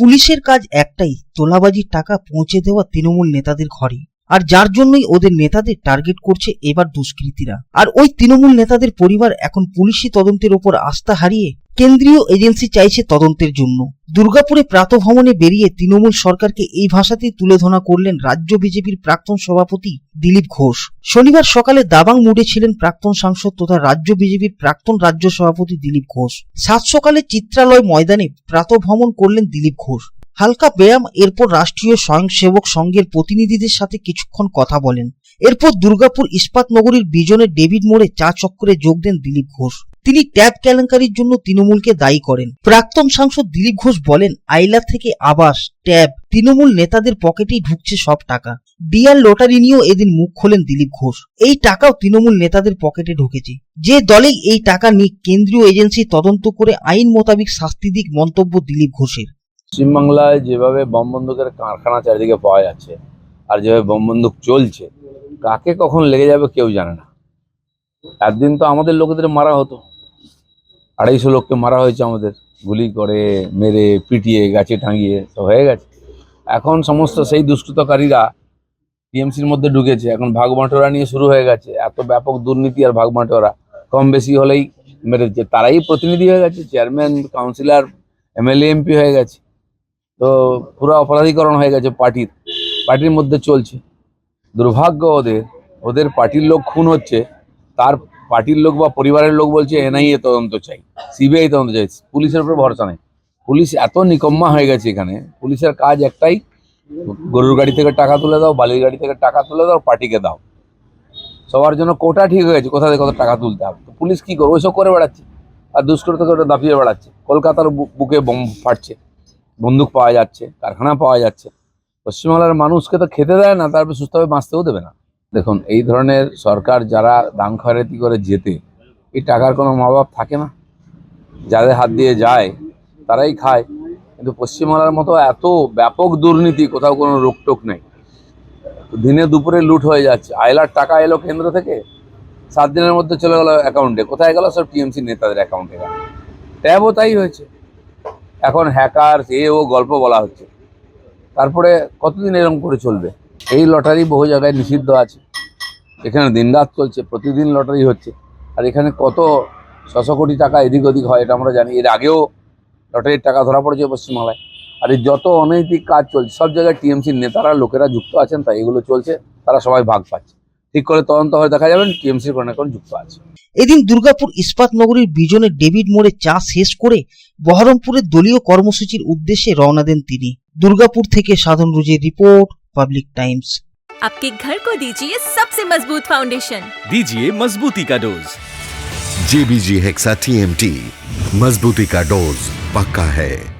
পুলিশের কাজ একটাই, তোলাবাজির টাকা পৌঁছে দেওয়া তৃণমূল নেতাদের ঘরে। আর যার জন্যই ওদের নেতাদের টার্গেট করছে এবার দুষ্কৃতীরা। আর ওই তৃণমূল নেতাদের পরিবার এখন পুলিশি তদন্তের ওপর আস্থা হারিয়ে কেন্দ্রীয় এজেন্সি চাইছে তদন্তের জন্য। দুর্গাপুরে প্রাতভ্রমণে বেরিয়ে তৃণমূল সরকারকে এই ভাষাতেই তুলে ধরা করলেন রাজ্য বিজেপির প্রাক্তন সভাপতি দিলীপ ঘোষ। শনিবার সকালে দাবাং মুডে ছিলেন প্রাক্তন সাংসদ তথা রাজ্য বিজেপির প্রাক্তন রাজ্য সভাপতি দিলীপ ঘোষ। সাত সকালে চিত্রালয় ময়দানে প্রাতভ্রমণ করলেন দিলীপ ঘোষ। হালকা ব্যায়াম, এরপর রাষ্ট্রীয় স্বয়ংসেবক সংঘের প্রতিনিধিদের সাথে কিছুক্ষণ কথা বলেন। এরপর দুর্গাপুর ইস্পাত নগরীর বিজনের ডেভিড মোড়ে চা চক্করে যোগ দেন দিলীপ ঘোষ। তিনি ট্যাব কেলেঙ্কারির জন্য তৃণমূলকে দায়ী করেন। প্রাক্তন সাংসদ দিলীপ ঘোষ বলেন আইলা থেকে আবাস, ট্যাব, তৃণমূল নেতাদের পকেটেই ঢুকছে সব টাকা। ডিআর লটারি নিয়েও এদিন মুখ খোলেন দিলীপ ঘোষ। এই টাকাও তৃণমূল নেতাদের পকেটে ঢুকেছে। যে দলেই এই টাকা নিয়ে কেন্দ্রীয় এজেন্সি তদন্ত করে আইন মোতাবিক শাস্তি দিক মন্তব্য দিলীপ ঘোষের। পশ্চিমবাংলায় যেভাবে বম বন্দুকের কারখানা চারিদিকে পাওয়া যাচ্ছে আর যেভাবে বম বন্দুক চলছে, কাকে কখন লেগে যাবে কেউ জানে না। একদিন তো আমাদের লোকেদের মারা হতো। আড়াইশো লোককে মারা হয়েছে আমাদের। গুলি করে, মেরে, পিটিয়ে, গাছে টাঙিয়ে, সব হয়ে গেছে। এখন সমস্ত সেই দুষ্কৃতকারীরা টিএমসির মধ্যে ঢুকেছে। এখন ভাগ নিয়ে শুরু হয়ে গেছে। এত ব্যাপক দুর্নীতি আর ভাগ কম বেশি হলেই মেরেছে। তারাই প্রতিনিধি হয়ে গেছে। চেয়ারম্যান, কাউন্সিলর, এমএলএ, এমপি হয়ে গেছে। তো পুরো অপরাধীকরণ হয়ে গেছে পার্টির। পার্টির মধ্যে চলছে। দুর্ভাগ্য ওদের। ওদের পার্টির লোক খুন হচ্ছে। তার পার্টির লোক বা পরিবারের লোক বলছে এনআইএ তদন্ত চাই, সিবিআই তদন্ত চাই। পুলিশের উপর ভরসা নেই। পুলিশ এত নিকম্মা হয়ে গেছে এখানে। পুলিশের কাজ একটাই, গরুর গাড়ি থেকে টাকা তুলে দাও, বালির গাড়ি থেকে টাকা তুলে দাও, পার্টিকে দাও। সবার জন্য কোটা ঠিক হয়ে গেছে, কোথা থেকে কত টাকা তুলতে হবে। তো পুলিশ কি করবে? ওইসব করে বেড়াচ্ছে। আর দুষ্কৃতকে ওটা দাপিয়ে বেড়াচ্ছে। কলকাতার বুকে বোম ফাটছে, বন্দুক পাওয়া যাচ্ছে, কারখানা পাওয়া যাচ্ছে। পশ্চিমবাংলার মানুষকে তো খেতে দেয় না তারপর সুস্থভাবে বাঁচতেও দেবে না। দেখুন, এই ধরনের সরকার যারা দাম খয়রাতি করে যেতে, এই টাকার কোনো মা বাপ থাকে না। যাদের হাত দিয়ে যায়, তারাই খায়। কিন্তু পশ্চিমবাংলার মতো এত ব্যাপক দুর্নীতি, কোথাও কোনো রোকটোক নেই। দিনে দুপুরে লুট হয়ে যাচ্ছে। আয়লার টাকা এলো কেন্দ্র থেকে, সাত দিনের মধ্যে চলে গেলো অ্যাকাউন্টে কোথায় গেল সব টিএমসি নেতাদের অ্যাকাউন্টে গেল ট্যাবও তাই হয়েছে। এখন হ্যাকার এ ও গল্প বলা হচ্ছে। তারপরে কতদিন এরকম করে চলবে? এই লটারি বহু জায়গায় নিষিদ্ধ আছে। এখানে দিনরাত চলছে, প্রতিদিন লটারি হচ্ছে। আর এখানে কত ছশো কোটি টাকা এদিক ওদিক হয় এটা আমরা জানি। এর আগেও লটারির টাকা ধরা পড়েছে পশ্চিমবাংলায়। আর এই যত অনৈতিক কাজ চলছে, সব জায়গায় টিএমসির নেতারা লোকেরা যুক্ত আছেন তাই এগুলো চলছে, তারা সবাই ভাগ পাচ্ছে। ঠিক করে তদন্ত হয়ে দেখা যাবেন টিএমসির কোনো না কোনো যুক্ত আছে। এদিন দুর্গাপুর ইস্পাত নগরীর বিজনে ডেভিড মোড়ে চা শেষ করে বহরমপুরের দলীয় কর্মসূচির উদ্দেশ্যে রওনা দেন তিনি। দুর্গাপুর থেকে সাধন রুজের রিপোর্ট पब्लिक टाइम्स। आपके घर को दीजिए सबसे मज़बूत फाउंडेशन। दीजिए मजबूती का डोज। जेबीजी हेक्सा टी मजबूती का डोज पक्का है।